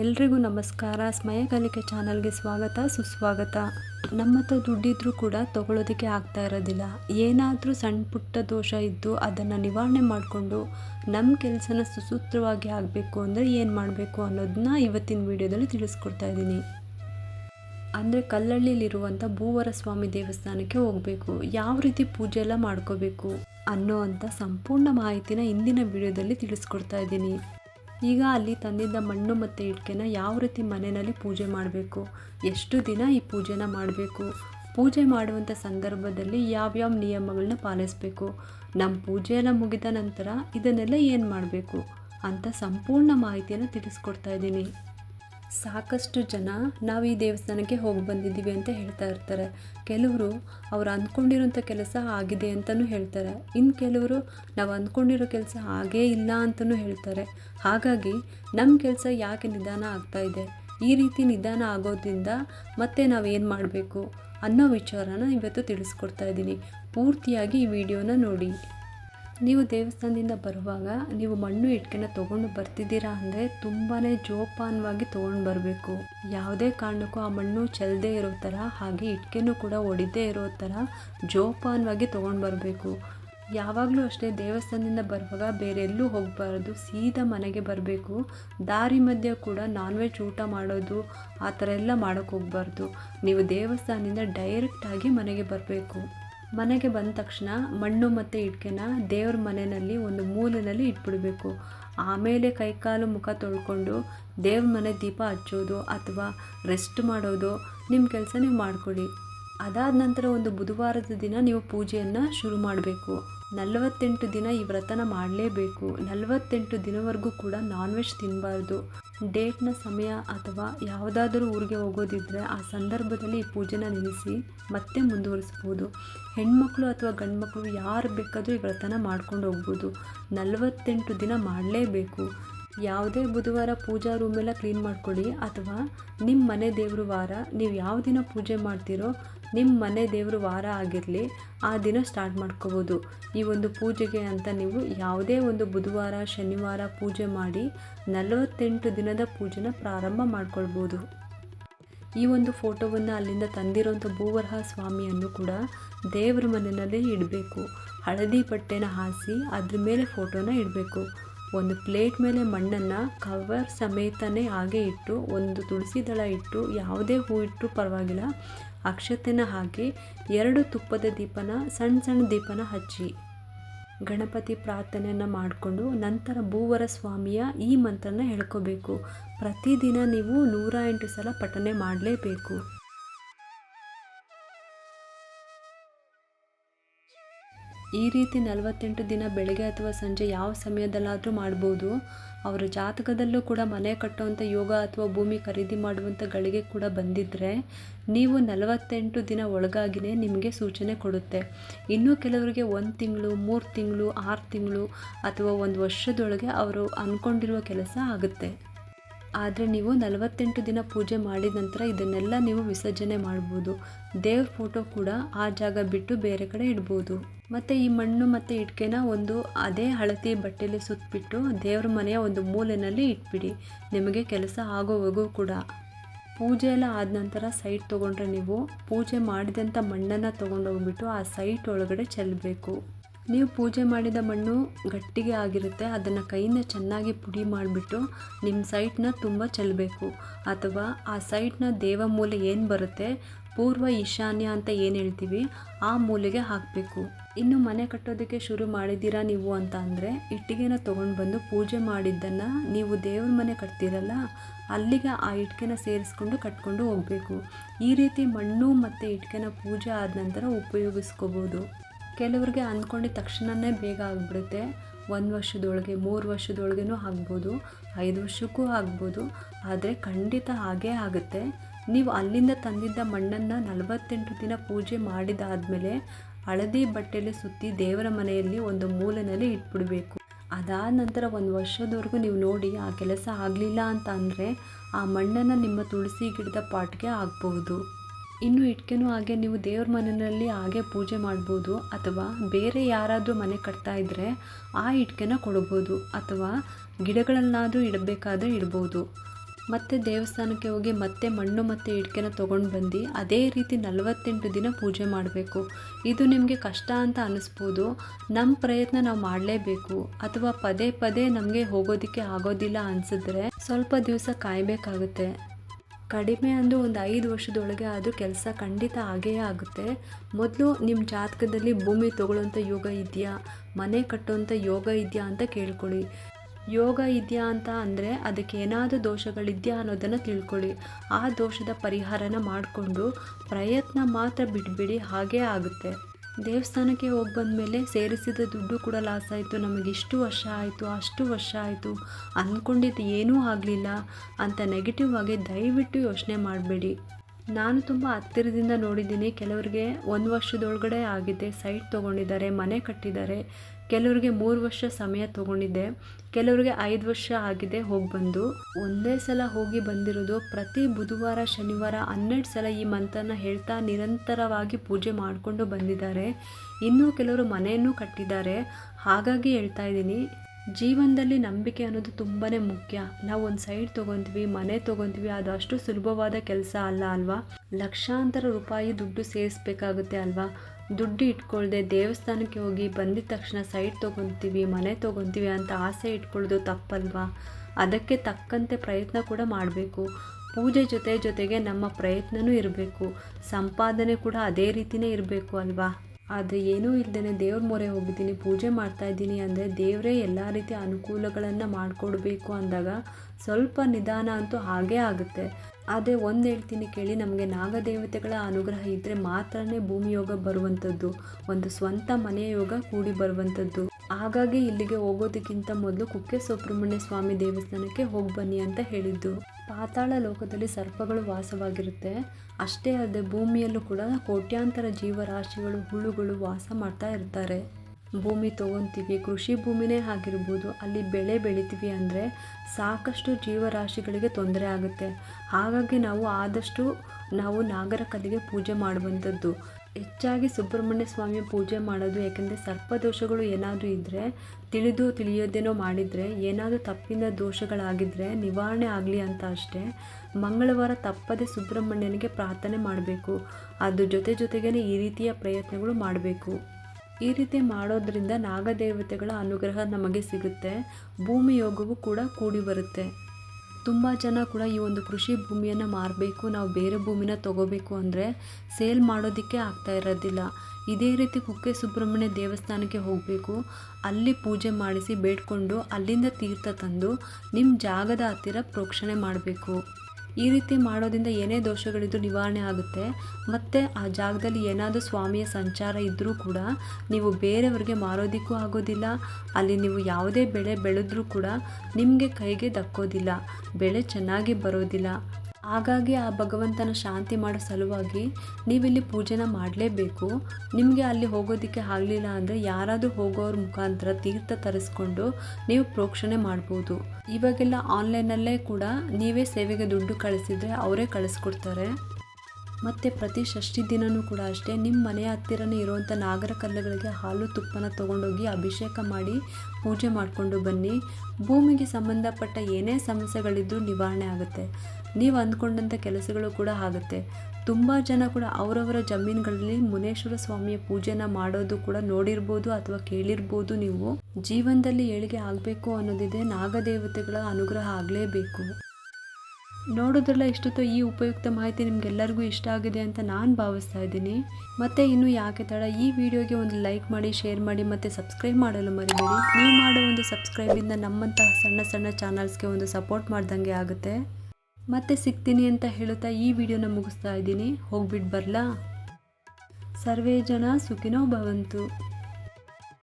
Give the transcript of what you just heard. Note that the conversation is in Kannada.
ಎಲ್ರಿಗೂ ನಮಸ್ಕಾರ. ಸ್ಮಯ ಕಲಿಕೆ ಚಾನಲ್ಗೆ ಸ್ವಾಗತ, ಸುಸ್ವಾಗತ. ನಮ್ಮ ಹತ್ರ ದುಡ್ಡಿದ್ರೂ ಕೂಡ ತಗೊಳ್ಳೋದಕ್ಕೆ ಆಗ್ತಾ ಇರೋದಿಲ್ಲ. ಏನಾದರೂ ಸಣ್ಣ ಪುಟ್ಟ ದೋಷ ಇದ್ದು ಅದನ್ನು ನಿವಾರಣೆ ಮಾಡಿಕೊಂಡು ನಮ್ಮ ಕೆಲಸನ ಸುಸೂತ್ರವಾಗಿ ಆಗಬೇಕು ಅಂದರೆ ಏನು ಮಾಡಬೇಕು ಅನ್ನೋದನ್ನ ಇವತ್ತಿನ ವಿಡಿಯೋದಲ್ಲಿ ತಿಳಿಸ್ಕೊಡ್ತಾ ಇದ್ದೀನಿ. ಅಂದರೆ ಕಲ್ಲಳ್ಳಿಯಲ್ಲಿರುವಂಥ ಭೂವರ ಸ್ವಾಮಿ ದೇವಸ್ಥಾನಕ್ಕೆ ಹೋಗಬೇಕು. ಯಾವ ರೀತಿ ಪೂಜೆ ಎಲ್ಲ ಮಾಡ್ಕೋಬೇಕು ಅನ್ನೋ ಅಂಥ ಸಂಪೂರ್ಣ ಮಾಹಿತಿನ ಇಂದಿನ ವಿಡಿಯೋದಲ್ಲಿ ತಿಳಿಸ್ಕೊಡ್ತಾ ಇದ್ದೀನಿ. ಈಗ ಅಲ್ಲಿ ತಂದಿದ್ದ ಮಣ್ಣು ಮತ್ತು ಇಟ್ಕೆನ ಯಾವ ರೀತಿ ಮನೆಯಲ್ಲಿ ಪೂಜೆ ಮಾಡಬೇಕು? ಎಷ್ಟು ದಿನ ಈ ಪೂಜೆನ ಮಾಡಬೇಕು? ಪೂಜೆ ಮಾಡುವಂಥ ಸಂದರ್ಭದಲ್ಲಿ ಯಾವ್ಯಾವ ನಿಯಮಗಳನ್ನ ಪಾಲಿಸಬೇಕು? ನಮ್ಮ ಪೂಜೆ ಮುಗಿದ ನಂತರ ಇದನ್ನೆಲ್ಲ ಏನು ಮಾಡಬೇಕು? ಅಂತ ಸಂಪೂರ್ಣ ಮಾಹಿತಿಯನ್ನು ತಿಳಿಸ್ಕೊಡ್ತಾ ಇದ್ದೀನಿ. ಸಾಕಷ್ಟು ಜನ ನಾವು ಈ ದೇವಸ್ಥಾನಕ್ಕೆ ಹೋಗಿ ಬಂದಿದ್ದೀವಿ ಅಂತ ಹೇಳ್ತಾ ಇರ್ತಾರೆ. ಕೆಲವರು ಅವ್ರು ಅಂದ್ಕೊಂಡಿರೋಂಥ ಕೆಲಸ ಆಗಿದೆ ಅಂತಲೂ ಹೇಳ್ತಾರೆ. ಇನ್ನು ಕೆಲವರು ನಾವು ಅಂದ್ಕೊಂಡಿರೋ ಕೆಲಸ ಆಗೇ ಇಲ್ಲ ಅಂತಲೂ ಹೇಳ್ತಾರೆ. ಹಾಗಾಗಿ ನಮ್ಮ ಕೆಲಸ ಯಾಕೆ ನಿಧಾನ ಆಗ್ತಾ ಇದೆ? ಈ ರೀತಿ ನಿಧಾನ ಆಗೋದ್ರಿಂದ ಮತ್ತೆ ನಾವು ಏನು ಮಾಡಬೇಕು ಅನ್ನೋ ವಿಚಾರನ ಇವತ್ತು ತಿಳಿಸ್ಕೊಡ್ತಾ ಇದ್ದೀನಿ. ಪೂರ್ತಿಯಾಗಿ ಈ ವಿಡಿಯೋನ ನೋಡಿ. ನೀವು ದೇವಸ್ಥಾನದಿಂದ ಬರುವಾಗ ನೀವು ಮಣ್ಣು ಇಟ್ಕೆನ ತೊಗೊಂಡು ಬರ್ತಿದ್ದೀರಾ ಅಂದರೆ ತುಂಬಾ ಜೋಪಾನವಾಗಿ ತೊಗೊಂಡು ಬರಬೇಕು. ಯಾವುದೇ ಕಾರಣಕ್ಕೂ ಆ ಮಣ್ಣು ಚೆಲ್ಲದೆ ಇರೋ ಥರ ಹಾಗೆ ಇಟ್ಕೆನೂ ಕೂಡ ಒಡಿದೇ ಇರೋ ಥರ ಜೋಪಾನವಾಗಿ ತೊಗೊಂಡು ಬರಬೇಕು. ಯಾವಾಗಲೂ ಅಷ್ಟೇ ದೇವಸ್ಥಾನದಿಂದ ಬರುವಾಗ ಬೇರೆ ಎಲ್ಲೂ ಹೋಗಬಾರ್ದು, ಸೀದಾ ಮನೆಗೆ ಬರಬೇಕು. ದಾರಿ ಮಧ್ಯೆ ಕೂಡ ನಾನ್ ವೆಜ್ ಊಟ ಮಾಡೋದು, ಆ ಥರ ಎಲ್ಲ ಮಾಡೋಕ್ಕೆ ಹೋಗಬಾರ್ದು. ನೀವು ದೇವಸ್ಥಾನದಿಂದ ಡೈರೆಕ್ಟಾಗಿ ಮನೆಗೆ ಬರಬೇಕು. ಮನೆಗೆ ಬಂದ ತಕ್ಷಣ ಮಣ್ಣು ಮತ್ತು ಇಟ್ಕೆನ ದೇವ್ರ ಮನೆಯಲ್ಲಿ ಒಂದು ಮೂಲೆಯಲ್ಲಿ ಇಟ್ಬಿಡಬೇಕು. ಆಮೇಲೆ ಕೈಕಾಲು ಮುಖ ತೊಳ್ಕೊಂಡು ದೇವ್ರ ಮನೆ ದೀಪ ಹಚ್ಚೋದು ಅಥವಾ ರೆಸ್ಟ್ ಮಾಡೋದು ನಿಮ್ಮ ಕೆಲಸ ನೀವು ಮಾಡಿಕೊಡಿ. ಅದಾದ ನಂತರ ಒಂದು ಬುಧವಾರದ ದಿನ ನೀವು ಪೂಜೆಯನ್ನು ಶುರು ಮಾಡಬೇಕು. ನಲವತ್ತೆಂಟು ದಿನ ಈ ವ್ರತನ ಮಾಡಲೇಬೇಕು. ನಲವತ್ತೆಂಟು ದಿನವರೆಗೂ ಕೂಡ ನಾನ್ ವೆಜ್ ತಿನ್ನಬಾರ್ದು ಡೇಟ್ನ ಸಮಯ ಅಥವಾ ಯಾವುದಾದ್ರೂ ಊರಿಗೆ ಹೋಗೋದಿದ್ದರೆ ಆ ಸಂದರ್ಭದಲ್ಲಿ ಈ ಪೂಜೆನ ನಿಲ್ಲಿಸಿ ಮತ್ತೆ ಮುಂದುವರಿಸ್ಬೋದು. ಹೆಣ್ಮಕ್ಳು ಅಥವಾ ಗಂಡ್ಮಕ್ಳು ಯಾರು ಬೇಕಾದರೂ ಈ ವ್ರತನ ಮಾಡ್ಕೊಂಡು ಹೋಗ್ಬೋದು. ನಲವತ್ತೆಂಟು ದಿನ ಮಾಡಲೇಬೇಕು. ಯಾವುದೇ ಬುಧವಾರ ಪೂಜಾ ರೂಮೆಲ್ಲ ಕ್ಲೀನ್ ಮಾಡ್ಕೊಳ್ಳಿ, ಅಥವಾ ನಿಮ್ಮ ಮನೆ ದೇವರು ವಾರ ನೀವು ಯಾವ ದಿನ ಪೂಜೆ ಮಾಡ್ತೀರೋ ನಿಮ್ಮ ಮನೆ ದೇವರು ವಾರ ಆಗಿರಲಿ, ಆ ದಿನ ಸ್ಟಾರ್ಟ್ ಮಾಡ್ಕೋಬೋದು. ಈ ಒಂದು ಪೂಜೆಗೆ ಅಂತ ನೀವು ಯಾವುದೇ ಒಂದು ಬುಧವಾರ, ಶನಿವಾರ ಪೂಜೆ ಮಾಡಿ ನಲವತ್ತೆಂಟು ದಿನದ ಪೂಜೆನ ಪ್ರಾರಂಭ ಮಾಡ್ಕೊಳ್ಬೋದು. ಈ ಒಂದು ಫೋಟೋವನ್ನು ಅಲ್ಲಿಂದ ತಂದಿರೋಂಥ ಭೂವರಹ ಸ್ವಾಮಿಯನ್ನು ಕೂಡ ದೇವ್ರ ಮನೆಯಲ್ಲಿ ಇಡಬೇಕು. ಹಳದಿ ಬಟ್ಟೆನ ಹಾಸಿ ಅದ್ರ ಮೇಲೆ ಫೋಟೋನ ಇಡಬೇಕು. ಒಂದು ಪ್ಲೇಟ್ ಮೇಲೆ ಮಣ್ಣನ್ನು ಕವರ್ ಸಮೇತನೇ ಹಾಗೆ ಇಟ್ಟು, ಒಂದು ತುಳಸಿ ದಳ ಇಟ್ಟು, ಯಾವುದೇ ಹೂ ಇಟ್ಟರೂ ಪರವಾಗಿಲ್ಲ. ಅಕ್ಷತೆನ ಹಾಕಿ ಎರಡು ತುಪ್ಪದ ದೀಪನ ಸಣ್ಣ ಸಣ್ಣ ದೀಪನ ಹಚ್ಚಿ. ಗಣಪತಿ ಪ್ರಾರ್ಥನೆಯನ್ನು ಮಾಡಿಕೊಂಡು ನಂತರ ಭೂವರ ಸ್ವಾಮಿಯ ಈ ಮಂತ್ರನ ಹೇಳ್ಕೋಬೇಕು. ಪ್ರತಿದಿನ ನೀವು ನೂರ ಎಂಟು ಸಲ ಪಠನೆ ಮಾಡಲೇಬೇಕು. ಈ ರೀತಿ ನಲವತ್ತೆಂಟು ದಿನ ಬೆಳಗ್ಗೆ ಅಥವಾ ಸಂಜೆ ಯಾವ ಸಮಯದಲ್ಲಾದರೂ ಮಾಡ್ಬೋದು. ಅವರ ಜಾತಕದಲ್ಲೂ ಕೂಡ ಮನೆ ಕಟ್ಟುವಂಥ ಯೋಗ ಅಥವಾ ಭೂಮಿ ಖರೀದಿ ಮಾಡುವಂಥ ಗಳಿಗೆ ಕೂಡ ಬಂದಿದ್ದರೆ ನೀವು ನಲವತ್ತೆಂಟು ದಿನ ಒಳಗಾಗಿಯೇ ನಿಮಗೆ ಸೂಚನೆ ಕೊಡುತ್ತೆ. ಇನ್ನೂ ಕೆಲವರಿಗೆ ಒಂದು ತಿಂಗಳು, ಮೂರು ತಿಂಗಳು, ಆರು ತಿಂಗಳು ಅಥವಾ ಒಂದು ವರ್ಷದೊಳಗೆ ಅವರು ಅಂದ್ಕೊಂಡಿರುವ ಕೆಲಸ ಆಗುತ್ತೆ. ಆದರೆ ನೀವು ನಲವತ್ತೆಂಟು ದಿನ ಪೂಜೆ ಮಾಡಿದ ನಂತರ ಇದನ್ನೆಲ್ಲ ನೀವು ವಿಸರ್ಜನೆ ಮಾಡ್ಬೋದು. ದೇವ್ರ ಫೋಟೋ ಕೂಡ ಆ ಜಾಗ ಬಿಟ್ಟು ಬೇರೆ ಕಡೆ ಇಡ್ಬೋದು. ಮತ್ತು ಈ ಮಣ್ಣು ಮತ್ತು ಇಟ್ಕೆನ ಒಂದು ಅದೇ ಹಳತಿ ಬಟ್ಟೆಯಲ್ಲಿ ಸುತ್ತಬಿಟ್ಟು ದೇವ್ರ ಮನೆಯ ಒಂದು ಮೂಲೆಯಲ್ಲಿ ಇಟ್ಬಿಡಿ. ನಿಮಗೆ ಕೆಲಸ ಆಗೋವರೆಗೂ ಕೂಡ. ಪೂಜೆ ಎಲ್ಲ ಆದ ನಂತರ ಸೈಟ್ ತೊಗೊಂಡ್ರೆ ನೀವು ಪೂಜೆ ಮಾಡಿದಂಥ ಮಣ್ಣನ್ನು ತೊಗೊಂಡೋಗ್ಬಿಟ್ಟು ಆ ಸೈಟ್ ಒಳಗಡೆ ಚೆಲ್ಲಬೇಕು ನೀವು ಪೂಜೆ ಮಾಡಿದ ಮಣ್ಣು ಗಟ್ಟಿಗೆ ಆಗಿರುತ್ತೆ, ಅದನ್ನು ಕೈಯಿಂದ ಚೆನ್ನಾಗಿ ಪುಡಿ ಮಾಡಿಬಿಟ್ಟು ನಿಮ್ಮ ಸೈಟ್ನ ತುಂಬ ಚೆಲ್ಲಬೇಕು ಅಥವಾ ಆ ಸೈಟ್ನ ದೇವ ಮೂಲೆ ಏನು ಬರುತ್ತೆ, ಪೂರ್ವ ಈಶಾನ್ಯ ಅಂತ ಏನು ಹೇಳ್ತೀವಿ, ಆ ಮೂಲೆಗೆ ಹಾಕಬೇಕು. ಇನ್ನು ಮನೆ ಕಟ್ಟೋದಕ್ಕೆ ಶುರು ಮಾಡಿದ್ದೀರಾ ನೀವು ಅಂತ ಅಂದರೆ, ಇಟ್ಟಿಗೆನ ತೊಗೊಂಡು ಬಂದು ಪೂಜೆ ಮಾಡಿದ್ದನ್ನು ನೀವು ದೇವ್ರ ಮನೆ ಕಟ್ತೀರಲ್ಲ, ಅಲ್ಲಿಗೆ ಆ ಇಟ್ಕೆನ ಸೇರಿಸ್ಕೊಂಡು ಕಟ್ಕೊಂಡು ಹೋಗಬೇಕು. ಈ ರೀತಿ ಮಣ್ಣು ಮತ್ತು ಇಟ್ಕೆನ ಪೂಜೆ ಆದ ನಂತರ ಉಪಯೋಗಿಸ್ಕೋಬೋದು. ಕೆಲವ್ರಿಗೆ ಅಂದ್ಕೊಂಡಿದ್ದ ತಕ್ಷಣವೇ ಬೇಗ ಆಗಿಬಿಡುತ್ತೆ. ಒಂದು ವರ್ಷದೊಳಗೆ, ಮೂರು ವರ್ಷದೊಳಗೇನೂ ಆಗ್ಬೋದು, ಐದು ವರ್ಷಕ್ಕೂ ಆಗ್ಬೋದು, ಆದರೆ ಖಂಡಿತ ಹಾಗೇ ಆಗುತ್ತೆ. ನೀವು ಅಲ್ಲಿಂದ ತಂದಿದ್ದ ಮಣ್ಣನ್ನು ನಲವತ್ತೆಂಟು ದಿನ ಪೂಜೆ ಮಾಡಿದಾದಮೇಲೆ ಹಳದಿ ಬಟ್ಟೆಯಲ್ಲಿ ಸುತ್ತಿ ದೇವರ ಮನೆಯಲ್ಲಿ ಒಂದು ಮೂಲೆಯಲ್ಲಿ ಇಟ್ಬಿಡಬೇಕು. ಅದಾದ ನಂತರ ಒಂದು ವರ್ಷದವರೆಗೂ ನೀವು ನೋಡಿ ಆ ಕೆಲಸ ಆಗಲಿಲ್ಲ ಅಂತ ಅಂದರೆ ಆ ಮಣ್ಣನ್ನು ನಿಮ್ಮ ತುಳಸಿ ಗಿಡದ ಪಾಟ್ಗೆ ಹಾಕ್ಬೋದು ಇನ್ನು ಇಟ್ಕೆನೂ ಹಾಗೆ ನೀವು ದೇವ್ರ ಮನೆಯಲ್ಲಿ ಹಾಗೆ ಪೂಜೆ ಮಾಡ್ಬೋದು ಅಥವಾ ಬೇರೆ ಯಾರಾದರೂ ಮನೆ ಕಟ್ತಾ ಇದ್ದರೆ ಆ ಇಟ್ಕೆನ ಕೊಡ್ಬೋದು ಅಥವಾ ಗಿಡಗಳನ್ನಾದರೂ ಇಡಬೇಕಾದ್ರೆ ಇಡ್ಬೋದು. ಮತ್ತೆ ದೇವಸ್ಥಾನಕ್ಕೆ ಹೋಗಿ ಮತ್ತೆ ಮಣ್ಣು ಮತ್ತು ಇಟ್ಕೆನ ತೊಗೊಂಡು ಬಂದು ಅದೇ ರೀತಿ ನಲವತ್ತೆಂಟು ದಿನ ಪೂಜೆ ಮಾಡಬೇಕು. ಇದು ನಿಮಗೆ ಕಷ್ಟ ಅಂತ ಅನ್ನಿಸ್ಬೋದು ನಮ್ಮ ಪ್ರಯತ್ನ ನಾವು ಮಾಡಲೇಬೇಕು. ಅಥವಾ ಪದೇ ಪದೇ ನಮಗೆ ಹೋಗೋದಕ್ಕೆ ಆಗೋದಿಲ್ಲ ಅನಿಸಿದ್ರೆ ಸ್ವಲ್ಪ ದಿವಸ ಕಾಯಬೇಕಾಗುತ್ತೆ. ಕಡಿಮೆ ಅಂದು ಒಂದು ಐದು ವರ್ಷದೊಳಗೆ ಅದು ಕೆಲಸ ಖಂಡಿತ ಆಗೇ ಆಗುತ್ತೆ. ಮೊದಲು ನಿಮ್ಮ ಜಾತಕದಲ್ಲಿ ಭೂಮಿ ತೊಗೊಳ್ಳೋಂಥ ಯೋಗ ಇದೆಯಾ? ಮನೆ ಕಟ್ಟೋಂಥ ಯೋಗ ಇದೆಯಾ ಅಂತ ಕೇಳ್ಕೊಳ್ಳಿ. ಯೋಗ ಇದೆಯಾ ಅಂತ ಅಂದರೆ ಅದಕ್ಕೆ ಏನಾದರೂ ದೋಷಗಳಿದೆಯಾ ಅನ್ನೋದನ್ನು ತಿಳ್ಕೊಳ್ಳಿ. ಆ ದೋಷದ ಪರಿಹಾರನ ಮಾಡಿಕೊಂಡು ಪ್ರಯತ್ನ ಮಾತ್ರ ಬಿಟ್ಬಿಡಿ, ಹಾಗೇ ಆಗುತ್ತೆ. ದೇವಸ್ಥಾನಕ್ಕೆ ಹೋಗಿ ಬಂದಮೇಲೆ ಸೇರಿಸಿದ ದುಡ್ಡು ಕೂಡ ಲಾಸ್ ಆಯಿತು. ನಮಗೆ ಇಷ್ಟು ವರ್ಷ ಆಯಿತು, ಅಷ್ಟು ವರ್ಷ ಆಯಿತು. ಅಂದ್ಕೊಂಡಿದ್ದು ಏನೂ ಆಗಲಿಲ್ಲ ಅಂತ ನೆಗೆಟಿವ್ ಆಗಿ ದಯವಿಟ್ಟು ಯೋಚನೆ ಮಾಡಬೇಡಿ. ನಾನು ತುಂಬ ಹತ್ತಿರದಿಂದ ನೋಡಿದ್ದೀನಿ. ಕೆಲವರಿಗೆ ಒಂದು ವರ್ಷದೊಳಗಡೆ ಆಗಿದೆ. ಸೈಟ್ ತೊಗೊಂಡಿದ್ದಾರೆ, ಮನೆ ಕಟ್ಟಿದ್ದಾರೆ. ಕೆಲವರಿಗೆ ಮೂರು ವರ್ಷ ಸಮಯ ತೊಗೊಂಡಿದ್ದೆ. ಕೆಲವರಿಗೆ ಐದು ವರ್ಷ ಆಗಿದೆ ಹೋಗಿ ಬಂದು. ಒಂದೇ ಸಲ ಹೋಗಿ ಬಂದಿರೋದು, ಪ್ರತಿ ಬುಧವಾರ, ಶನಿವಾರ ಹನ್ನೆರಡು ಸಲ ಈ ಮಂತ್ರನ ಹೇಳ್ತಾ ನಿರಂತರವಾಗಿ ಪೂಜೆ ಮಾಡಿಕೊಂಡು ಬಂದಿದ್ದಾರೆ. ಇನ್ನೂ ಕೆಲವರು ಮನೆಯನ್ನು ಕಟ್ಟಿದ್ದಾರೆ. ಹಾಗಾಗಿ ಹೇಳ್ತಾ ಇದ್ದೀನಿ. ಜೀವನದಲ್ಲಿ ನಂಬಿಕೆ ಅನ್ನೋದು ತುಂಬಾ ಮುಖ್ಯ. ನಾವು ಒಂದು ಸೈಡ್ ತೊಗೊತೀವಿ ಮನೆ ತೊಗೊತೀವಿ ಅದು ಅಷ್ಟು ಸುಲಭವಾದ ಕೆಲಸ ಅಲ್ಲ ಅಲ್ವಾ? ಲಕ್ಷಾಂತರ ರೂಪಾಯಿ ದುಡ್ಡು ಸೇರಿಸ್ಬೇಕಾಗುತ್ತೆ ಅಲ್ವಾ? ದುಡ್ಡು ಇಟ್ಕೊಳ್ಳದೆ ದೇವಸ್ಥಾನಕ್ಕೆ ಹೋಗಿ ಬಂದಿದ ತಕ್ಷಣ ಸೈಟ್ ತೊಗೊತೀವಿ ಮನೆ ತೊಗೊತೀವಿ ಅಂತ ಆಸೆ ಇಟ್ಕೊಳ್ಳೋದು ತಪ್ಪಲ್ವಾ? ಅದಕ್ಕೆ ತಕ್ಕಂತೆ ಪ್ರಯತ್ನ ಕೂಡ ಮಾಡಬೇಕು. ಪೂಜೆ ಜೊತೆ ಜೊತೆಗೆ ನಮ್ಮ ಪ್ರಯತ್ನವೂ ಇರಬೇಕು. ಸಂಪಾದನೆ ಕೂಡ ಅದೇ ರೀತಿಯೇ ಇರಬೇಕು ಅಲ್ವಾ? ಆದರೆ ಏನೂ ಇಲ್ಲದೇ ದೇವ್ರ ಮೊರೆ ಹೋಗಿದ್ದೀನಿ, ಪೂಜೆ ಮಾಡ್ತಾ ಇದ್ದೀನಿ ಅಂದರೆ ದೇವರೇ ಎಲ್ಲ ರೀತಿಯ ಅನುಕೂಲಗಳನ್ನು ಮಾಡಿಕೊಡ್ಬೇಕು ಅಂದಾಗ ಸ್ವಲ್ಪ ನಿಧಾನ ಅಂತೂ ಹಾಗೇ ಆಗುತ್ತೆ. ಆದರೆ ಒಂದು ಹೇಳ್ತೀನಿ ಕೇಳಿ, ನಮಗೆ ನಾಗದೇವತೆಗಳ ಅನುಗ್ರಹ ಇದ್ದರೆ ಮಾತ್ರನೇ ಭೂಮಿ ಯೋಗ ಬರುವಂಥದ್ದು ಒಂದು ಸ್ವಂತ ಮನೆಯ ಯೋಗ ಕೂಡಿ ಬರುವಂಥದ್ದು ಹಾಗಾಗಿ ಇಲ್ಲಿಗೆ ಹೋಗೋದಕ್ಕಿಂತ ಮೊದಲು ಕುಕ್ಕೆ ಸುಬ್ರಹ್ಮಣ್ಯ ಸ್ವಾಮಿ ದೇವಸ್ಥಾನಕ್ಕೆ ಹೋಗಿ ಬನ್ನಿ ಅಂತ ಹೇಳಿದ್ದು. ಪಾತಾಳ ಲೋಕದಲ್ಲಿ ಸರ್ಪಗಳು ವಾಸವಾಗಿರುತ್ತೆ. ಅಷ್ಟೇ ಅಲ್ಲದೆ ಭೂಮಿಯಲ್ಲೂ ಕೂಡ ಕೋಟ್ಯಾಂತರ ಜೀವರಾಶಿಗಳು, ಹುಳುಗಳು ವಾಸ ಮಾಡ್ತಾ ಇರ್ತಾರೆ. ಭೂಮಿ ತೊಗೊತೀವಿ ಕೃಷಿ ಭೂಮಿನೇ ಆಗಿರ್ಬೋದು, ಅಲ್ಲಿ ಬೆಳೆ ಬೆಳಿತೀವಿ ಅಂದರೆ ಸಾಕಷ್ಟು ಜೀವರಾಶಿಗಳಿಗೆ ತೊಂದರೆ ಆಗುತ್ತೆ. ಹಾಗಾಗಿ ನಾವು ಆದಷ್ಟು ನಾವು ನಾಗರ ಕಲೆಗೆ ಪೂಜೆ ಮಾಡುವಂಥದ್ದು. ಹೆಚ್ಚಾಗಿ ಸುಬ್ರಹ್ಮಣ್ಯ ಸ್ವಾಮಿ ಪೂಜೆ ಮಾಡೋದು, ಯಾಕೆಂದರೆ ಸರ್ಪದೋಷಗಳು ಏನಾದರೂ ಇದ್ದರೆ ತಿಳಿದು ತಿಳಿಯೋದೇನೋ ಮಾಡಿದರೆ, ಏನಾದರೂ ತಪ್ಪಿನ ದೋಷಗಳಾಗಿದ್ದರೆ ನಿವಾರಣೆ ಆಗಲಿ ಅಂತ ಅಷ್ಟೇ, ಮಂಗಳವಾರ ತಪ್ಪದೆ ಸುಬ್ರಹ್ಮಣ್ಯನಿಗೆ ಪ್ರಾರ್ಥನೆ ಮಾಡಬೇಕು. ಅದ್ರ ಜೊತೆ ಜೊತೆಗೇ ಈ ರೀತಿಯ ಪ್ರಯತ್ನಗಳು ಮಾಡಬೇಕು. ಈ ರೀತಿ ಮಾಡೋದ್ರಿಂದ ನಾಗದೇವತೆಗಳ ಅನುಗ್ರಹ ನಮಗೆ ಸಿಗುತ್ತೆ ಭೂಮಿ ಯೋಗವು ಕೂಡ ಕೂಡಿ ಬರುತ್ತೆ. ತುಂಬ ಜನ ಕೂಡ ಈ ಒಂದು ಕೃಷಿ ಭೂಮಿಯನ್ನು ಮಾರಬೇಕು, ನಾವು ಬೇರೆ ಭೂಮಿನ ತಗೋಬೇಕು ಅಂದರೆ ಸೇಲ್ ಮಾಡೋದಕ್ಕೆ ಆಗ್ತಾ ಇರೋದಿಲ್ಲ. ಇದೇ ರೀತಿ ಕುಕ್ಕೆ ಸುಬ್ರಹ್ಮಣ್ಯ ದೇವಸ್ಥಾನಕ್ಕೆ ಹೋಗಬೇಕು. ಅಲ್ಲಿ ಪೂಜೆ ಮಾಡಿಸಿ ಬೇಡ್ಕೊಂಡು ಅಲ್ಲಿಂದ ತೀರ್ಥ ತಂದು ನಿಮ್ಮ ಜಾಗದ ಹತ್ತಿರ ಪ್ರೋಕ್ಷಣೆ ಮಾಡಬೇಕು. ಈ ರೀತಿ ಮಾಡೋದ್ರಿಂದ ಏನೇ ದೋಷಗಳಿದ್ರೂ ನಿವಾರಣೆ ಆಗುತ್ತೆ. ಮತ್ತು ಆ ಜಾಗದಲ್ಲಿ ಏನಾದರೂ ಸ್ವಾಮಿಯ ಸಂಚಾರ ಇದ್ದರೂ ಕೂಡ ನೀವು ಬೇರೆಯವ್ರಿಗೆ ಮಾರೋದಕ್ಕೂ ಆಗೋದಿಲ್ಲ. ಅಲ್ಲಿ ನೀವು ಯಾವುದೇ ಬೆಳೆ ಬೆಳೆದ್ರೂ ಕೂಡ ನಿಮಗೆ ಕೈಗೆ ದಕ್ಕೋದಿಲ್ಲ. ಬೆಳೆ ಚೆನ್ನಾಗಿ ಬರೋದಿಲ್ಲ. ಹಾಗಾಗಿ ಆ ಭಗವಂತನ ಶಾಂತಿ ಮಾಡೋ ಸಲುವಾಗಿ ನೀವಿಲ್ಲಿ ಪೂಜೆನ ಮಾಡಲೇಬೇಕು. ನಿಮಗೆ ಅಲ್ಲಿ ಹೋಗೋದಕ್ಕೆ ಆಗಲಿಲ್ಲ ಅಂದರೆ ಯಾರಾದರೂ ಹೋಗೋರ ಮುಖಾಂತರ ತೀರ್ಥ ತರಿಸ್ಕೊಂಡು ನೀವು ಪ್ರೋಕ್ಷಣೆ ಮಾಡ್ಬೋದು. ಇವಾಗೆಲ್ಲ ಆನ್ಲೈನಲ್ಲೇ ಕೂಡ ನೀವೇ ಸೇವೆಗೆ ದುಡ್ಡು ಕಳಿಸಿದರೆ ಅವರೇ ಕಳಿಸ್ಕೊಡ್ತಾರೆ. ಮತ್ತು ಪ್ರತಿ ಷಷ್ಠಿ ದಿನವೂ ಕೂಡ ಅಷ್ಟೇ ನಿಮ್ಮ ಮನೆಯ ಹತ್ತಿರನೇ ಇರುವಂಥ ನಾಗರ ಕಲ್ಲುಗಳಿಗೆ ಹಾಲು ತುಪ್ಪನ ತೊಗೊಂಡೋಗಿ ಅಭಿಷೇಕ ಮಾಡಿ ಪೂಜೆ ಮಾಡಿಕೊಂಡು ಬನ್ನಿ. ಭೂಮಿಗೆ ಸಂಬಂಧಪಟ್ಟ ಏನೇ ಸಮಸ್ಯೆಗಳಿದ್ದರೂ ನಿವಾರಣೆ ಆಗುತ್ತೆ. ನೀವು ಅಂದ್ಕೊಂಡಂಥ ಕೆಲಸಗಳು ಕೂಡ ಆಗುತ್ತೆ. ತುಂಬ ಜನ ಕೂಡ ಅವರವರ ಜಮೀನುಗಳಲ್ಲಿ ಮುನೇಶ್ವರ ಸ್ವಾಮಿಯ ಪೂಜೆನ ಮಾಡೋದು ಕೂಡ ನೋಡಿರ್ಬೋದು ಅಥವಾ ಕೇಳಿರ್ಬೋದು ನೀವು. ಜೀವನದಲ್ಲಿ ಏಳಿಗೆ ಆಗಬೇಕು ಅನ್ನೋದಿದೆ ನಾಗದೇವತೆಗಳ ಅನುಗ್ರಹ ಆಗಲೇಬೇಕು. ನೋಡೋದ್ರಲ್ಲ ಇಷ್ಟೊತ್ತು ಈ ಉಪಯುಕ್ತ ಮಾಹಿತಿ ನಿಮಗೆಲ್ಲರಿಗೂ ಇಷ್ಟ ಆಗಿದೆ ಅಂತ ನಾನು ಭಾವಿಸ್ತಾ ಇದ್ದೀನಿ. ಮತ್ತು ಇನ್ನು ಯಾಕೆ ತಡ, ಈ ವಿಡಿಯೋಗೆ ಒಂದು ಲೈಕ್ ಮಾಡಿ, ಶೇರ್ ಮಾಡಿ ಮತ್ತು ಸಬ್ಸ್ಕ್ರೈಬ್ ಮಾಡಲು ಮರಿಬೇಡಿ. ನೀವು ಮಾಡೋ ಒಂದು ಸಬ್ಸ್ಕ್ರೈಬಿಂದ ನಮ್ಮಂತಹ ಸಣ್ಣ ಸಣ್ಣ ಚಾನಲ್ಸ್ಗೆ ಒಂದು ಸಪೋರ್ಟ್ ಮಾಡ್ದಂಗೆ ಆಗುತ್ತೆ. ಮತ್ತೆ ಸಿಗ್ತೀನಿ ಅಂತ ಹೇಳುತ್ತಾ ಈ ವಿಡಿಯೋನ ಮುಗಿಸ್ತಾ ಇದ್ದೀನಿ. ಹೋಗ್ಬಿಟ್ಟು ಬರಲಾ? ಸರ್ವೇ ಜನ ಸುಖಿನೋ ಭವಂತು.